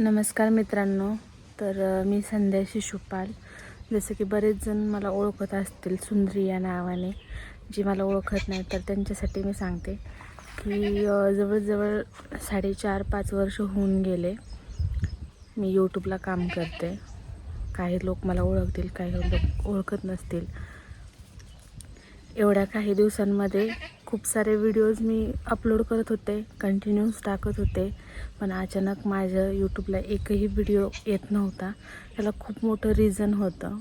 नमस्कार मित्रांनो. तर मी संध्या शिशुपाल. जसं की बरेच जण मला ओळखत असतील सुंदरी या नावाने. जी मला ओळखत नाही तर त्यांच्यासाठी मी सांगते की जवळजवळ साडेचार पाच वर्ष होऊन गेले मी यूट्यूबला काम करते. काही लोक मला ओळखतील काही लोक ओळखत नसतील. एवढ्या काही दिवसांमध्ये खूप सारे व्हिडिओज मी अपलोड करत होते कंटिन्यूस टाकत होते. पण अचानक माझ्या यूट्यूबला एकही व्हिडिओ येत नव्हता. त्याला खूप मोठं रिझन होतं.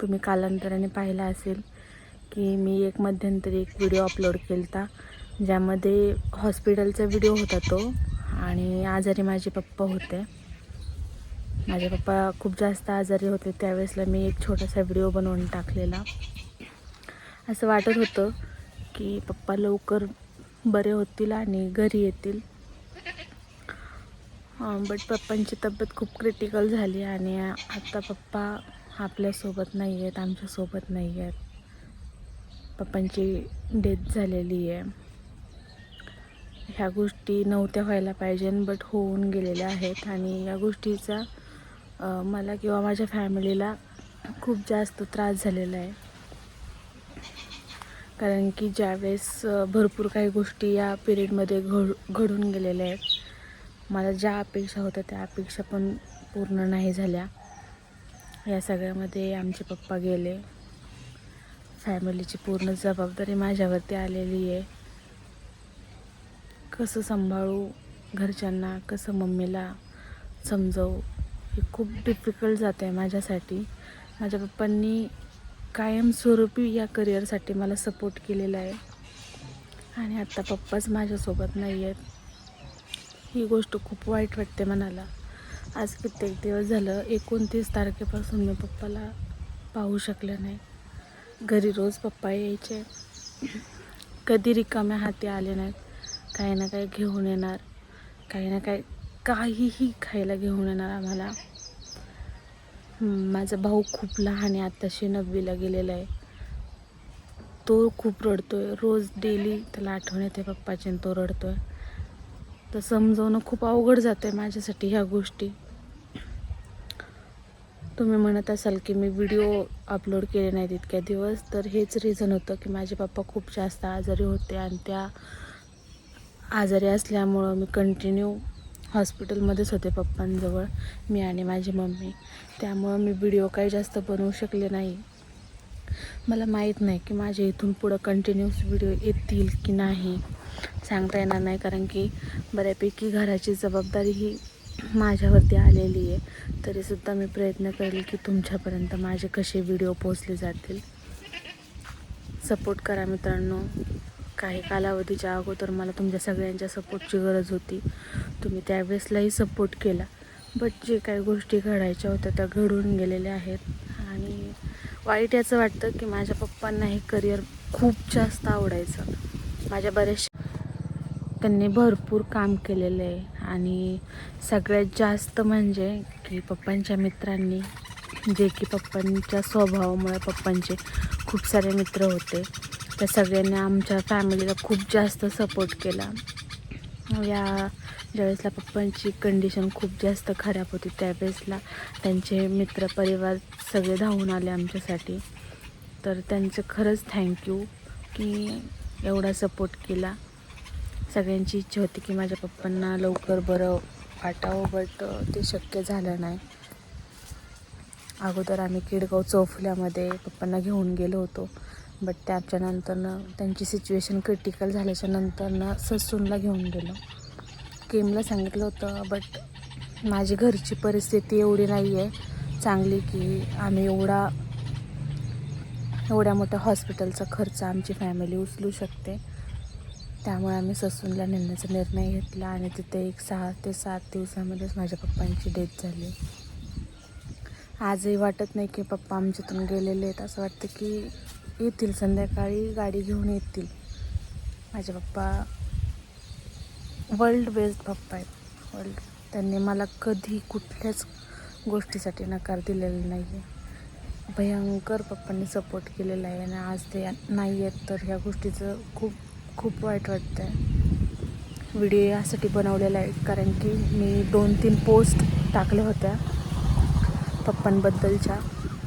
तुम्ही कालांतराने पाहिलं असेल की मी एक मध्यंतरी एक व्हिडिओ अपलोड केला होता ज्यामध्ये हॉस्पिटलचा व्हिडिओ होता तो आणि आजारी माझे पप्पा होते. माझे पप्पा खूप जास्त आजारी होते त्यावेळेसला मी एक छोटासा व्हिडिओ बनवून टाकलेला. असं वाटत होतं की पप्पा लवकर बरे होतील आणि घरी येतील. बट पप्पांची तब्येत खूप क्रिटिकल झाली आणि आता पप्पा आपल्यासोबत नाही आहेत आमच्यासोबत नाही आहेत. पप्पांची डेथ झालेली आहे. ह्या गोष्टी नव्हत्या व्हायला पाहिजे बट होऊन गेलेल्या आहेत. आणि या गोष्टीचा मला किंवा माझ्या फॅमिलीला खूप जास्त त्रास झालेला आहे. कारण की ज्यावेळेस भरपूर काही गोष्टी या पिरियडमध्ये घड घडून गेलेल्या आहेत. मला ज्या अपेक्षा होत्या त्या अपेक्षा पण पूर्ण नाही झाल्या. या सगळ्यामध्ये आमचे पप्पा गेले. फॅमिलीची पूर्ण जबाबदारी माझ्यावरती आलेली आहे. कसं सांभाळू घरच्यांना कसं मम्मीला समजवू हे खूप डिफिकल्ट जात आहे माझ्यासाठी. माझ्या पप्पांनी कायमस्वरूपी या करिअरसाठी मला सपोर्ट केलेला आहे. आणि आत्ता पप्पाच माझ्यासोबत नाही आहेत. ही गोष्ट खूप वाईट वाटते मनाला. आज कित्येक दिवस झालं एकोणतीस तारखेपासून मी पप्पाला पाहू शकले नाही. घरी रोज पप्पा यायचे. कधी रिकाम्या हाती आले नाहीत. काही ना काही घेऊन येणार. काही ना काही काहीही खायला घेऊन येणार आम्हाला. माझा भाऊ खूप लहान आहे आत्ताशी नववीला गेलेला आहे. तो खूप रडतोय. रोज डेली त्याला आठवण येते पप्पाची आणि तो रडतोय. तर समजवणं खूप अवघड जातं आहे माझ्यासाठी ह्या गोष्टी. तुम्ही म्हणत असाल की मी व्हिडिओ अपलोड केले नाहीत इतक्या दिवस तर हेच रिझन होतं की माझे पप्पा खूप जास्त आजारी होते आणि त्या आजारी असल्यामुळं मी कंटिन्यू हॉस्पिटलमध्येच होते पप्पांजवळ मी आणि माझी मम्मी. त्यामुळं मी व्हिडिओ काही जास्त बनवू शकले नाही. मला माहीत नाही की माझ्या इथून पुढं कंटिन्यूस व्हिडिओ येतील की नाही. सांगता येणार नाही कारण की बऱ्यापैकी घराची जबाबदारी ही माझ्यावरती आलेली आहे. तरीसुद्धा मी प्रयत्न करेल की तुमच्यापर्यंत माझे कसे व्हिडिओ पोचले जातील. सपोर्ट करा मित्रांनो. काही कालावधीच्या अगोदर मला तुमच्या सगळ्यांच्या सपोर्टची गरज होती. तुम्ही त्यावेळेसलाही सपोर्ट केला. बट जे काही गोष्टी घडायच्या होत्या त्या घडून गेलेल्या आहेत. आणि वाईट याचं वाटतं की माझ्या पप्पांना हे करिअर खूप जास्त आवडायचं. माझ्या बऱ्याचशा त्यांनी भरपूर काम केलेलं आहे आणि सगळ्यात जास्त म्हणजे की पप्पांच्या मित्रांनी जे की पप्पांच्या स्वभावामुळे पप्पांचे खूप सारे मित्र होते. त्या सगळ्यांनी आमच्या फॅमिलीला खूप जास्त सपोर्ट केला. या ज्यावेळेसला पप्पांची कंडिशन खूप जास्त खराब होती त्यावेळेसला त्यांचे मित्रपरिवार सगळे धावून आले आमच्यासाठी. तर त्यांचं खरंच थँक्यू की एवढा सपोर्ट केला. सगळ्यांची इच्छा होती की माझ्या पप्पांना लवकर बरं वाटावं बट ते शक्य झालं नाही. अगोदर आम्ही किडगाव चौफुल्यामध्ये पप्पांना घेऊन गेलो होतो. बट त्याच्यानंतरनं त्यांची सिच्युएशन क्रिटिकल झाल्याच्यानंतरनं ससूनला घेऊन गेलो. केमला सांगितलं होतं बट माझी घरची परिस्थिती एवढी नाही आहे चांगली की आम्ही एवढा एवढ्या मोठ्या हॉस्पिटलचा खर्च आमची फॅमिली उचलू शकते. त्यामुळे आम्ही ससूनला नेण्याचा निर्णय घेतला आणि तिथे एक सहा ते सात दिवसामध्येच माझ्या पप्पांची डेथ झाली. आजही वाटत नाही की पप्पा आमच्यातून गेलेले आहेत. असं वाटतं की येतील संध्याकाळी गाडी घेऊन येतील. माझे पप्पा वर्ल्ड बेस्ड पप्पा आहेत. वर्ल्ड त्यांनी मला कधी कुठल्याच गोष्टीसाठी नकार दिलेला नाही आहे भयंकर पप्पांनी सपोर्ट केलेला आहे आणि आज ते नाही आहेत तर ह्या गोष्टीचं खूप खूप वाईट वाटतं आहे व्हिडिओ यासाठी बनवलेला आहे कारण की मी दोन तीन पोस्ट टाकल्या होत्या पप्पांबद्दलच्या.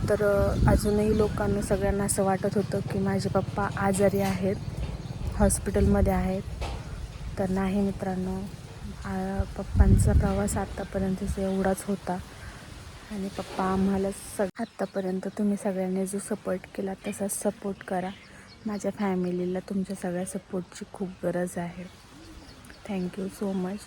तर अजूनही लोकांना सगळ्यांना असं वाटत होतं की माझे पप्पा आजारी आहेत हॉस्पिटलमध्ये आहेत. तर नाही मित्रांनो आ, पप्पांचा प्रवास आत्तापर्यंतच एवढाच होता. आणि पप्पा आम्हाला सग आत्तापर्यंत तुम्ही सगळ्यांनी जो सपोर्ट केला तसाच सपोर्ट करा. माझ्या फॅमिलीला तुमच्या सगळ्या सपोर्टची खूप गरज आहे. Thank you so much